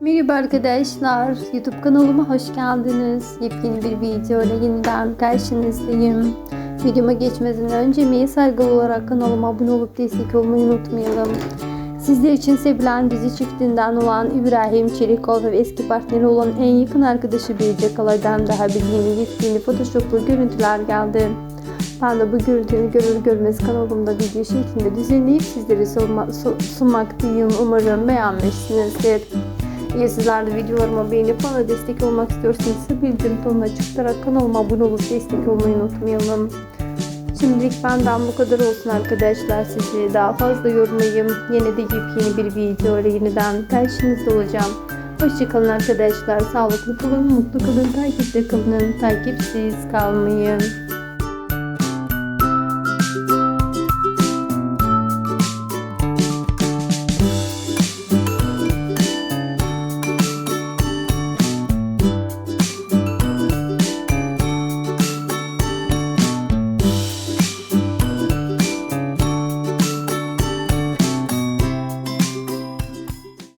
Merhaba arkadaşlar, YouTube kanalıma hoş geldiniz. Yepyeni bir video ile yeniden karşınızdayım. Videoma geçmeden önce emeğe saygılı olarak kanalıma abone olup destek olmayı unutmayalım. Sizler için sevilen dizi çiftinden olan İbrahim Çelikol ve eski partneri olan en yakın arkadaşı Birce Kalay'dan daha bir yeni yepyeni photoshoplu görüntüler geldi. Ben de bu görüntüleri görür görmez kanalımda video şeklinde düzenleyip sizlere sunma, su- sunmaktayım. Umarım beğenmişsinizdir. Eğer sizler de videolarıma beğenip bana destek olmak istiyorsanız bildirim tonuna açıklarak kanalıma abone olup destek olmayı unutmayalım. Şimdilik benden bu kadar olsun arkadaşlar. Sizi daha fazla yormayayım. Yine de yepyeni bir video ile yeniden karşınızda olacağım. Hoşçakalın arkadaşlar. Sağlıklı kalın, mutlu kalın, takipte kalın, takipsiz kalmayın.